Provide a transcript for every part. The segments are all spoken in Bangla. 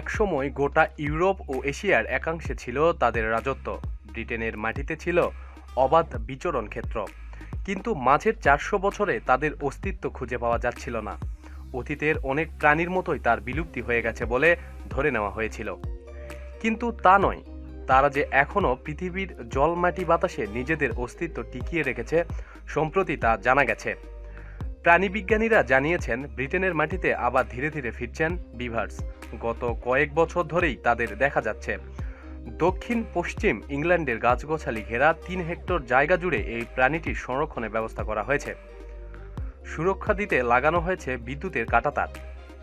সময় গোটা ইউরোপ ও এশিয়ার একাংশে ছিল তাদের রাজত্ব। ব্রিটেনের মাটিতে ছিল অবাধ বিচরণ ক্ষেত্র। কিন্তু মাঝের চারশো বছরে তাদের অস্তিত্ব খুঁজে পাওয়া যাচ্ছিল না। অতীতের অনেক প্রাণীর মতোই তার বিলুপ্তি হয়ে গেছে বলে ধরে নেওয়া হয়েছিল। কিন্তু তা নয়, তারা যে এখনও পৃথিবীর জল মাটি বাতাসে নিজেদের অস্তিত্ব টিকিয়ে রেখেছে, সম্প্রতি তা জানা গেছে। প্রাণীবিজ্ঞানীরা জানিয়েছেন, ব্রিটেনের মাটিতে আবার ধীরে ধীরে ফিরছেন বিভার্স। গত কয়েক বছর ধরেই তাদের দেখা যাচ্ছে। দক্ষিণ পশ্চিম ইংল্যান্ডের গাছগোছালি ঘেরা তিন হেক্টর জায়গা জুড়ে এই প্রাণীটির সংরক্ষণের ব্যবস্থা করা হয়েছে। সুরক্ষা দিতে লাগানো হয়েছে বিদ্যুতের কাটাতার।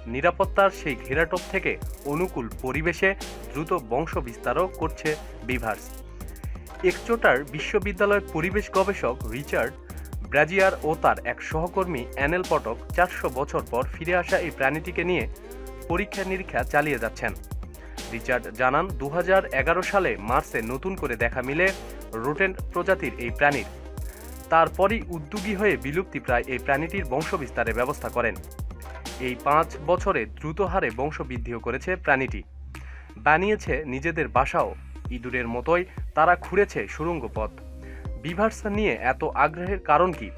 নিরাপত্তার সেই ঘেরাটোপ থেকে অনুকূল পরিবেশে দ্রুত বংশ বিস্তারও করছে বিভার্স। একচোটার বিশ্ববিদ্যালয়ের পরিবেশ গবেষক রিচার্ড ব্রাজিয়ার ও তার এক সহকর্মী অ্যানেল পটক চারশো বছর পর ফিরে আসা এই প্রাণীটিকে নিয়ে পরীক্ষা নিরীক্ষা চালিয়ে যাচ্ছেন। রিচার্ড জানান দু হাজার এগারো সালে মার্সে নতুন করে দেখা মিলে রোটেন প্রজাতির এই প্রাণীর। তারপরই উদ্যোগী হয়ে বিলুপ্তি প্রায় এই প্রাণীটির বংশবিস্তারের ব্যবস্থা করেন। এই পাঁচ বছরে দ্রুত হারে বংশবৃদ্ধিও করেছে প্রাণীটি। বানিয়েছে নিজেদের বাসাও। ইঁদুরের মতোই তারা খুঁড়েছে সুড়ঙ্গ পথ বিভার্স নিয়ে এত আগ্রহের কারণ কি?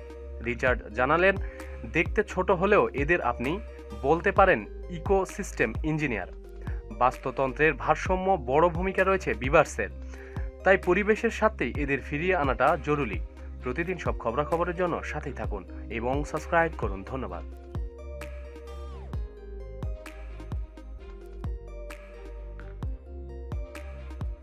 রিচার্ড জানালেন, দেখতে ছোট হলেও এদের আপনি বলতে পারেন ইকোসিস্টেম ইঞ্জিনিয়ার। বাস্তুতন্ত্রের ভারসাম্য বড় ভূমিকা রয়েছে বিভার্সের। তাই পরিবেশের সাথেই এদের ফিরিয়ে আনাটা জরুরি। প্রতিদিন সব খবরাখবরের জন্য সাথেই থাকুন এবং সাবস্ক্রাইব করুন। ধন্যবাদ।